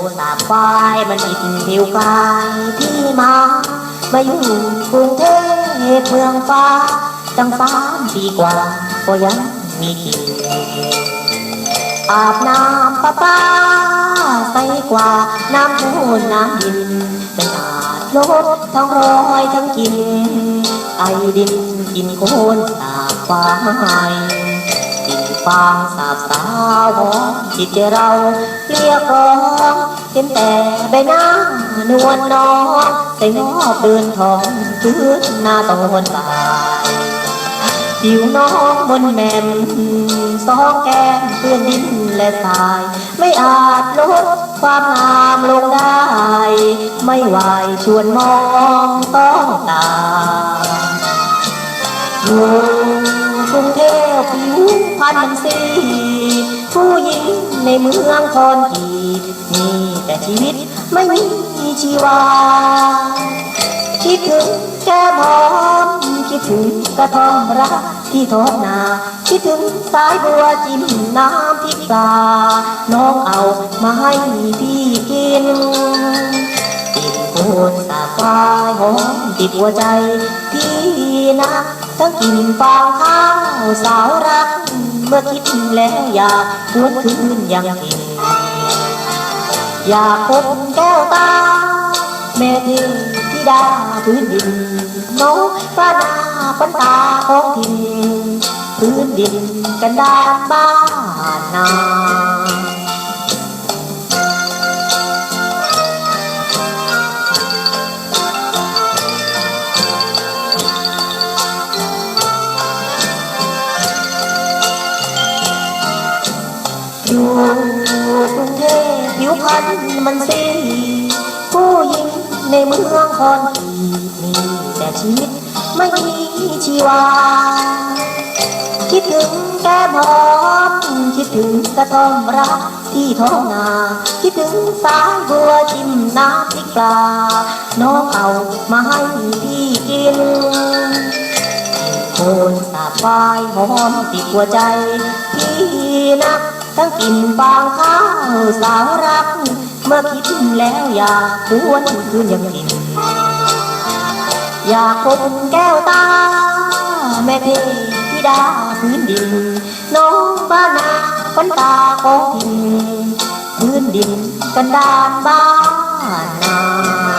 นสาควายมันอิดผิวกายที่มามาอยู่กรุงเทพเมืองฟ้าตั้งสามปีกว่า ก็ยังมีกินอาบน้ำประปาใสกว่า น้ำพุน้ำดินไม่อาจลบทั้งรอยทั้งกลินไอดินกินโคนสาควาย ฟางสาบสาวหอมจิตเราเกลี้ยกล่อมเห็นแต่ใบหน้านวลน้องใส่งอเดินทองพื้นหน้าตอนบ่ายผิวน้องบนแม่มสองแก้มเปื้อนดินและทราย ไม่อาจลดความงามลงได้ ไม่ไหวชวนมองต้องตาันมันสีผู้หญิงในเมืองคอนกรีตมีแต่ชีวิตไม่มีชีวา คิดถึงแก้มหอมคิดถึงกระท่อมรักที่ทอนา คิดถึงสายบัวจิ้มน้ำพริกปลาน้องเอามาให้พี่กินกินโคนสาฟ้ายหอมติดหัวใจพี่นะ ทั้งกินฟางข้าวสาวรัก มื่อคิดแล้วอยากหวนคืนยังกินอยากพบแก้วตาแม่เทธิดาพื้นดินน้องพระนาปันตาของถิ่นพื้นดินกันดานบ้านนา ผิวพรรณมันสีผู้หญิงในเมืองคอนมีแต่ชีวิตไม่มีชีวา คิดถึงแก้มหอมคิดถึงกระท่อมรักที่ท้องนา คิดถึงสายบัวจิ้มน้ำพริกปลา น้องเอามาให้พี่กินโคนสาบควายหอมติดหัวใจพี่นัก ทั้งกินฟางข้าวสาวรัก เมื่อคิดแล้วอยากควนคืนยังกิน อยากพบแก้วตา แม่เทธิดาพื้นดิน น้องบ้านนาคนตาของถิ่นพื้นดินกันดานบ้านา